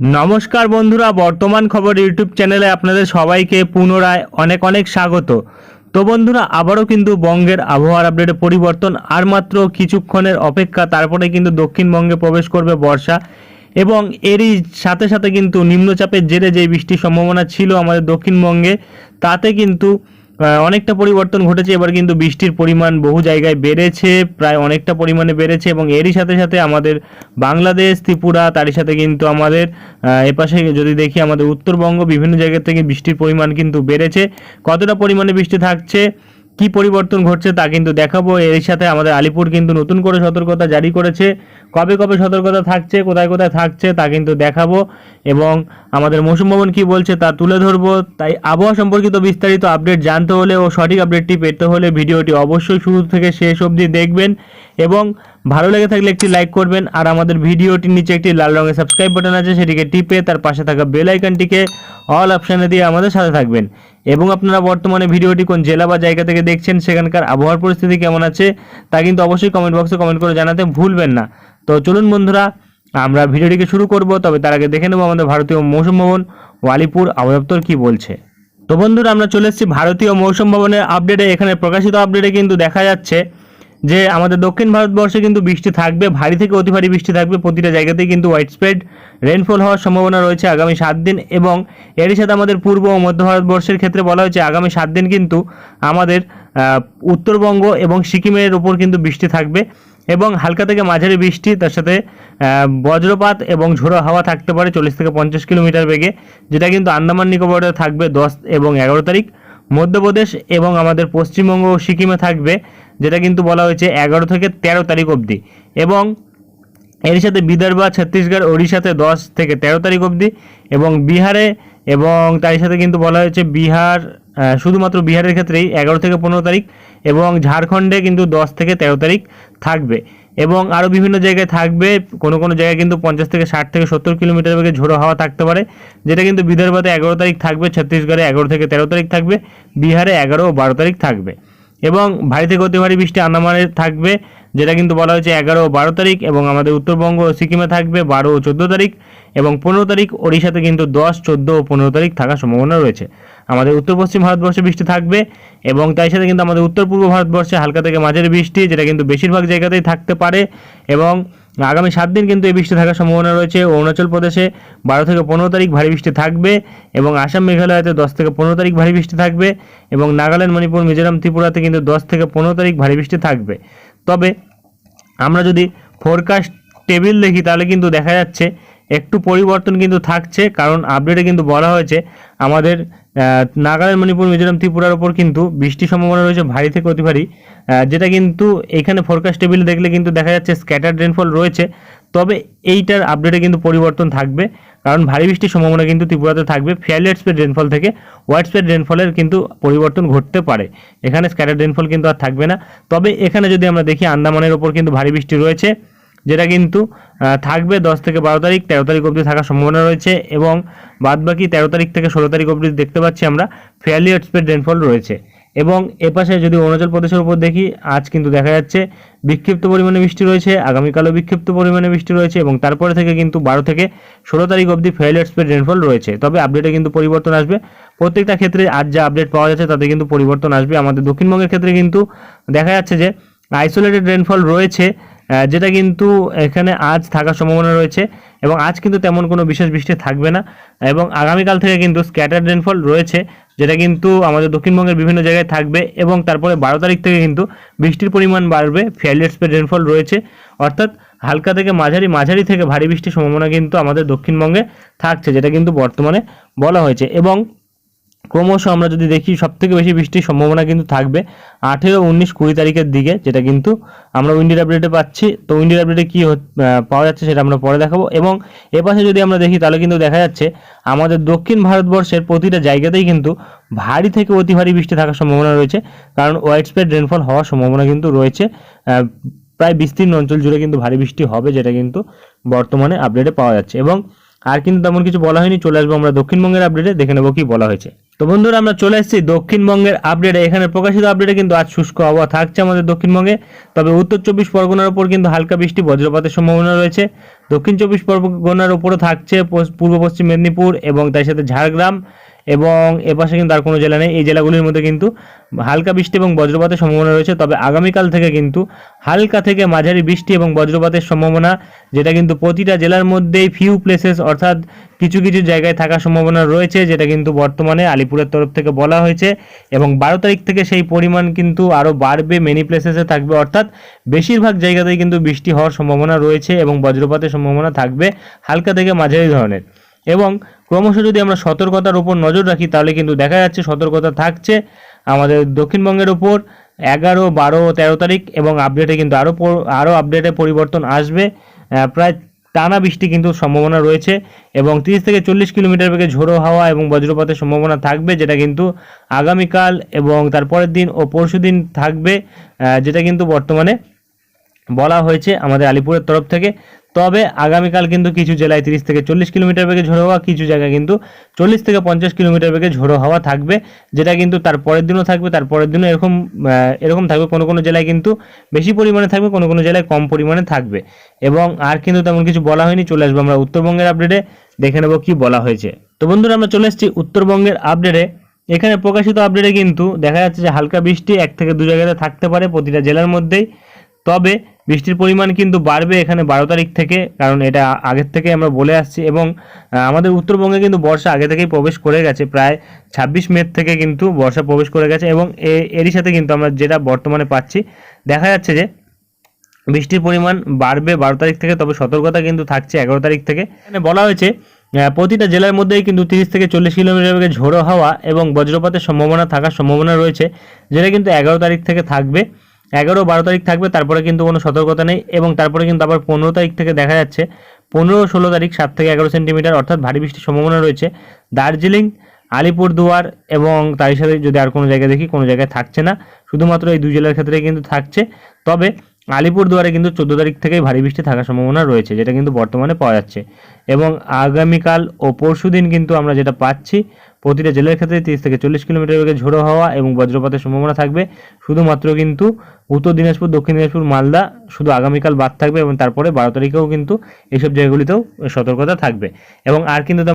নমস্কার বন্ধুরা, বর্তমান খবর ইউটিউব চ্যানেলে আপনাদের সবাইকে পুনরায় অনেক অনেক স্বাগত। তো বন্ধুরা, আবারও কিন্তু বঙ্গের আবহাওয়ার আপডেটে পরিবর্তন, আর মাত্র কিছুক্ষণের অপেক্ষা, তারপরে কিন্তু দক্ষিণবঙ্গে প্রবেশ করবে বর্ষা। এবং এরই সাথে সাথে কিন্তু নিম্নচাপের জেরে যে বৃষ্টির সম্ভাবনা ছিল আমাদের দক্ষিণবঙ্গে, তাতে কিন্তু অনেকটা পরিবর্তন ঘটেছে। এবার কিন্তু বৃষ্টির পরিমাণ বহু জায়গায় বেড়েছে, প্রায় অনেকটা পরিমাণে বেড়েছে এবং এরই সাথে সাথে আমাদের বাংলাদেশ, ত্রিপুরা, তারই সাথে কিন্তু আমাদের এপাশে যদি দেখি আমাদের উত্তরবঙ্গ, বিভিন্ন জায়গা থেকে বৃষ্টির পরিমাণ কিন্তু বেড়েছে। কতটা পরিমাণে বৃষ্টি থাকছে, কি পরিবর্তন ঘটছে তা কিন্তু দেখাবো। এর সাথে আমাদের আলিপুর কিন্তু নতুন করে সতর্কতা জারি করেছে। কবে কবে সতর্কতা থাকছে, কোথায় কোথায় থাকছে তা কিন্তু দেখাবো এবং আমাদের মৌসুম ভবন কি বলছে তা তুলে ধরবো। তাই আবহাওয়া সম্পর্কিত বিস্তারিত আপডেট জানতে হলে ও সঠিক আপডেটটি পেতে হলে ভিডিওটি অবশ্যই শুরু থেকে শেষ অবধি দেখবেন এবং ভালো লেগে থাকলে একটি লাইক করবেন আর আমাদের ভিডিওটির নিচে একটি লাল রঙের সাবস্ক্রাইব বাটন আছে, সেটিকে টিপে তার পাশে থাকা বেল আইকনটিকে অল অপশানে দিয়ে আমাদের সাথে থাকবেন। এবং আপনারা বর্তমানে ভিডিওটি কোন জেলা বা জায়গা থেকে দেখছেন, সেখানকার আবহাওয়ার পরিস্থিতি কেমন আছে তা কিন্তু অবশ্যই কমেন্ট বক্সে কমেন্ট করে জানাতে ভুলবেন না। তো চলুন বন্ধুরা, আমরা ভিডিওটিকে শুরু করব, তবে তার আগে দেখে নেব আমাদের ভারতীয় মৌসুম ভবন ও আলিপুর আবহাওয়া কী বলছে। তো বন্ধুরা, আমরা চলে এসেছি ভারতীয় মৌসুম ভবনের আপডেটে, এখানে প্রকাশিত আপডেটে কিন্তু দেখা যাচ্ছে যে আমাদের দক্ষিণ ভারতবর্ষে কিন্তু বৃষ্টি থাকবে, ভারী থেকে অতি ভারী বৃষ্টি থাকবে, প্রতিটা জায়গাতেই কিন্তু হোয়াইট স্প্রেড রেনফল হওয়ার সম্ভাবনা রয়েছে আগামী সাত দিন এবং এরই সাথে আমাদের পূর্ব ও মধ্য ভারতবর্ষের ক্ষেত্রে বলা হয়েছে আগামী সাত দিন কিন্তু আমাদের উত্তরবঙ্গ এবং সিকিমের উপর কিন্তু বৃষ্টি থাকবে। এবং হালকা থেকে মাঝারি বৃষ্টি, তার সাথে বজ্রপাত এবং ঝোড়ো হাওয়া থাকতে পারে চল্লিশ থেকে পঞ্চাশ কিলোমিটার বেগে, যেটা কিন্তু আন্দামান নিকোবরে থাকবে দশ এবং এগারো তারিখ। মধ্যপ্রদেশ এবং আমাদের পশ্চিমবঙ্গ ও সিকিমে থাকবে, যেটা কিন্তু বলা হয়েছে এগারো থেকে তেরো তারিখ অবধি। এবং এর সাথে বিদর্ভ, ছত্তিশগড়, ওড়িশাতে দশ থেকে তেরো তারিখ অবধি এবং বিহারে এবং তার সাথে কিন্তু বলা হয়েছে বিহার শুধুমাত্র বিহারের ক্ষেত্রেই এগারো থেকে পনেরো তারিখ এবং ঝাড়খণ্ডে কিন্তু দশ থেকে তেরো তারিখ থাকবে। এবং আরও বিভিন্ন জায়গায় থাকবে, কোনো কোনো জায়গায় কিন্তু পঞ্চাশ থেকে ষাট থেকে সত্তর কিলোমিটার বেগে ঝোড়ো হাওয়া থাকতে পারে, যেটা কিন্তু বিদর্ভতে এগারো তারিখ থাকবে, ছত্তিশগড়ে এগারো থেকে তেরো তারিখ থাকবে, বিহারে এগারো ও বারো তারিখ থাকবে। এবং ভারী থেকে অতি ভারী বৃষ্টি আন্দামানে থাকবে যেটা কিন্তু বলা হয়েছে এগারো ও বারো তারিখ এবং আমাদের উত্তরবঙ্গ সিকিমে থাকবে বারো ও চোদ্দ তারিখ এবং পনেরো তারিখ ওড়িশাতে কিন্তু দশ, চোদ্দ ও পনেরো তারিখ থাকার সম্ভাবনা রয়েছে। আমাদের উত্তর পশ্চিম ভারতবর্ষে বৃষ্টি থাকবে এবং তাই সাথে কিন্তু আমাদের উত্তর পূর্ব ভারতবর্ষে হালকা থেকে মাঝের বৃষ্টি, যেটা কিন্তু বেশিরভাগ জায়গাতেই থাকতে পারে এবং আগামী সাত দিন কিন্তু এই বৃষ্টি থাকার সম্ভাবনা রয়েছে। অরুণাচল প্রদেশে বারো থেকে পনেরো তারিখ ভারী বৃষ্টি থাকবে এবং আসাম মেঘালয়তে দশ থেকে পনেরো তারিখ ভারী বৃষ্টি থাকবে এবং নাগাল্যান্ড, মণিপুর, মিজোরাম, ত্রিপুরাতে কিন্তু দশ থেকে পনেরো তারিখ ভারী বৃষ্টি থাকবে। তবে আমরা যদি ফোরকাস্ট টেবিল দেখি, তাহলে কিন্তু দেখা যাচ্ছে একটু পরিবর্তন কিন্তু থাকছে, কারণ আপডেটে কিন্তু বলা হয়েছে আমাদের নাগাল্যান্ড, মণিপুর, মিজোরাম, ত্রিপুরার ওপর কিন্তু বৃষ্টির সম্ভাবনা রয়েছে ভারী থেকে অতি ভারী যেটা কিন্তু এখানে ফোরকাস্ট টেবিল দেখলে কিন্তু দেখা যাচ্ছে স্ক্যাটার রেনফল রয়েছে, তবে এইটার আপডেটে কিন্তু পরিবর্তন থাকবে। কারণ ভারী বৃষ্টির সম্ভাবনা কিন্তু ত্রিপুরাতে থাকবে। ফেয়ারলি স্প্রেড রেনফল থেকে হোয়াইট স্প্রেড রেনফলের কিন্তু পরিবর্তন ঘটতে পারে। এখানে স্ক্যাটার রেনফল কিন্তু আর থাকবে না। তবে এখানে যদি আমরা দেখি, আন্দামানের ওপর কিন্তু ভারী বৃষ্টি রয়েছে, যেটা কিন্তু থাকবে দশ থেকে বারো তারিখ, তেরো তারিখ অবধি থাকার সম্ভাবনা রয়েছে এবং বাদবাকি তেরো তারিখ থেকে ষোলো তারিখ অবধি দেখতে পাচ্ছি আমরা ফেয়ারলি স্প্রেড রেনফল রয়েছে। এবং এপাশে যদি অরুণাচল প্রদেশের উপর দেখি, আজ কিন্তু দেখা যাচ্ছে বিক্ষিপ্ত পরিমাণে বৃষ্টি রয়েছে, আগামীকালও বিক্ষিপ্ত পরিমাণে বৃষ্টি রয়েছে এবং তারপরে থেকে কিন্তু বারো থেকে ষোলো তারিখ অবধি ফেলের স্পেড রেনফল রয়েছে। তবে আপডেটে কিন্তু পরিবর্তন আসবে। প্রত্যেকটা ক্ষেত্রে আজ যা আপডেট পাওয়া যাচ্ছে তাতে কিন্তু পরিবর্তন আসবে। আমাদের দক্ষিণবঙ্গের ক্ষেত্রে কিন্তু দেখা যাচ্ছে যে আইসোলেটেড রেনফল রয়েছে। যেটা কিন্তু এখানে আজ থাকার সম্ভাবনা রয়েছে এবং আজ কিন্তু তেমন কোনো বিশেষ বৃষ্টি থাকবে না এবং আগামীকাল থেকে কিন্তু স্ক্যাটার রেনফল রয়েছে, যেটা কিন্তু আমাদের দক্ষিণবঙ্গের বিভিন্ন জায়গায় থাকবে এবং তারপরে বারো তারিখ থেকে কিন্তু বৃষ্টির পরিমাণ বাড়বে ফেয়ারলি স্প্রেড রেনফল রয়েছে। অর্থাৎ হালকা থেকে মাঝারি মাঝারি থেকে ভারী বৃষ্টির সম্ভাবনা কিন্তু আমাদের দক্ষিণবঙ্গে থাকছে, যেটা কিন্তু বর্তমানে বলা হয়েছে এবং ক্রমশ আমরা যদি দেখি সব থেকে বেশি বৃষ্টির সম্ভাবনা কিন্তু থাকবে আঠেরো, উনিশ, কুড়ি তারিখের দিকে, যেটা কিন্তু আমরা উইন্ডির আপডেটে পাচ্ছি। তো উইন্ডির আপডেটে কী পাওয়া যাচ্ছে সেটা আমরা পরে দেখাবো। এবং এপাশে যদি আমরা দেখি, তাহলে কিন্তু দেখা যাচ্ছে আমাদের দক্ষিণ ভারতবর্ষের প্রতিটা জায়গাতেই কিন্তু ভারী থেকে অতি ভারী বৃষ্টি থাকার সম্ভাবনা রয়েছে। কারণ ওয়াইড স্প্রেড রেনফল হওয়ার সম্ভাবনা কিন্তু রয়েছে। প্রায় বিস্তীর্ণ অঞ্চল জুড়ে কিন্তু ভারী বৃষ্টি হবে, যেটা কিন্তু বর্তমানে আপডেটে পাওয়া যাচ্ছে। এবং আর কিন্তু তেমন কিছু বলা হয়নি। চলে আসব আমরা দক্ষিণবঙ্গের আপডেটে দেখে নেব কি বলা হয়েছে। তো বন্ধুরা, আমরা চলে এসেছি দক্ষিণবঙ্গের আপডেটে এখানে প্রকাশিত আপডেটে কিন্তু আজ শুষ্ক আবহাওয়া থাকছে আমাদের দক্ষিণবঙ্গে। তবে উত্তর চব্বিশ পরগনার উপর কিন্তু হালকা বৃষ্টি, বজ্রপাতের সম্ভাবনা রয়েছে। দক্ষিণ চব্বিশ পরগনার উপরও থাকছে পূর্ব পশ্চিম মেদিনীপুর এবং তার সাথে ঝাড়গ্রাম। এবং এপাশে কিন্তু আর কোনো জেলা নেই। এই জেলাগুলির মধ্যে কিন্তু হালকা বৃষ্টি এবং বজ্রপাতের সম্ভাবনা রয়েছে, তবে আগামীকাল থেকে কিন্তু হালকা থেকে মাঝারি বৃষ্টি এবং বজ্রপাতের সম্ভাবনা, যেটা কিন্তু প্রতিটা জেলার মধ্যেই ফিউ প্লেসেস অর্থাৎ কিছু কিছু জায়গায় থাকার সম্ভাবনা রয়েছে, যেটা কিন্তু বর্তমানে আলিপুরের তরফ থেকে বলা হয়েছে। এবং বারো তারিখ থেকে সেই পরিমাণ কিন্তু আরও বাড়বে মেনি প্লেসেসে থাকবে, অর্থাৎ বেশিরভাগ জায়গাতেই কিন্তু বৃষ্টি হওয়ার সম্ভাবনা রয়েছে এবং বজ্রপাতের সম্ভাবনা থাকবে হালকা থেকে মাঝারি ধরনের। এবং ক্রমশ যদি আমরা সতর্কতার উপর নজর রাখি, তাহলে কিন্তু দেখা যাচ্ছে সতর্কতা থাকছে আমাদের দক্ষিণবঙ্গের উপর। এগারো, বারো, তেরো তারিখ এবং আপডেটে কিন্তু আরও আরও আপডেটে পরিবর্তন আসবে। প্রায় টানা বৃষ্টি কিন্তু সম্ভাবনা রয়েছে এবং তিরিশ থেকে চল্লিশ কিলোমিটার বেগে ঝোড়ো হাওয়া এবং বজ্রপাতের সম্ভাবনা থাকবে, যেটা কিন্তু আগামীকাল এবং তারপরের দিন ও পরশু দিন থাকবে যেটা কিন্তু বর্তমানে বলা হয়েছে আমাদের আলিপুরের তরফ থেকে। তবে আগামীকাল কিন্তু কিছু জেলায় তিরিশ থেকে চল্লিশ কিলোমিটার বেগে ঝোড়ো হওয়া, কিছু জায়গায় কিন্তু চল্লিশ থেকে পঞ্চাশ কিলোমিটার বেগে ঝোড়ো হাওয়া থাকবে, যেটা কিন্তু তার পরের দিনও থাকবে, তার পরের দিনও এরকম এরকম থাকবে। কোনো কোনো জেলায় কিন্তু বেশি পরিমাণে থাকবে, কোনো কোনো জেলায় কম পরিমাণে থাকবে। এবং আর কিন্তু তেমন কিছু বলা হয়নি, চলে আসব আমরা উত্তরবঙ্গের আপডেটে দেখে নেব কি বলা হয়েছে। তো বন্ধুরা, আমরা চলে এসেছি উত্তরবঙ্গের আপডেটে এখানে প্রকাশিত আপডেটে কিন্তু দেখা যাচ্ছে যে হালকা বৃষ্টি এক থেকে দু জায়গাতে থাকতে পারে প্রতিটা জেলার মধ্যেই। তবে বৃষ্টির পরিমাণ কিন্তু বাড়বে এখানে বারো তারিখ থেকে, কারণ এটা আগের থেকে আমরা বলে আসছি এবং আমাদের উত্তরবঙ্গে কিন্তু বর্ষা আগে থেকেই প্রবেশ করে গেছে, প্রায় ছাব্বিশ মে থেকে কিন্তু বর্ষা প্রবেশ করে গেছে এবং এরই সাথে কিন্তু আমরা যেটা বর্তমানে পাচ্ছি, দেখা যাচ্ছে যে বৃষ্টির পরিমাণ বাড়বে বারো তারিখ থেকে, তবে সতর্কতা কিন্তু থাকছে এগারো তারিখ থেকে। এখানে বলা হয়েছে প্রতিটা জেলার মধ্যেই কিন্তু তিরিশ থেকে চল্লিশ কিলোমিটার বেগে ঝোড়ো হাওয়া এবং বজ্রপাতের সম্ভাবনা থাকার সম্ভাবনা রয়েছে, যেটা কিন্তু এগারো তারিখ থেকে থাকবে। এগারো বারো তারিখ থাকবে, তারপরে কিন্তু কোনো সতর্কতা নেই এবং তারপরে কিন্তু আবার পনেরো তারিখ থেকে দেখা যাচ্ছে, পনেরো ষোলো তারিখ সাত থেকে এগারো সেন্টিমিটার অর্থাৎ ভারী বৃষ্টির সম্ভাবনা রয়েছে। দার্জিলিং, আলিপুরদুয়ার এবং তার সাথে যদি আর কোনো জায়গায় দেখি, কোনো জায়গায় থাকছে না। শুধুমাত্র এই দুই জেলার ক্ষেত্রে কিন্তু থাকছে। তবে আলিপুরদুয়ারে কিন্তু চোদ্দ তারিখ থেকেই ভারী বৃষ্টি থাকার সম্ভাবনা রয়েছে, যেটা কিন্তু বর্তমানে পাওয়া যাচ্ছে। এবং আগামীকাল ও পরশু দিন কিন্তু আমরা যেটা পাচ্ছি, প্রতিটা জেলার ক্ষেত্রে তিরিশ থেকে চল্লিশ কিলোমিটার বেগে ঝোড়ো হওয়া এবং বজ্রপাতের সম্ভাবনা থাকবে। শুধুমাত্র কিন্তু উত্তর দিনাজপুর, দক্ষিণ দিনাজপুর, মালদা শুধু আগামীকাল বাদ থাকবে এবং তারপরে বারো তারিখেও কিন্তু এইসব জায়গাগুলিতেও সতর্কতা থাকবে। এবং আর কিন্তু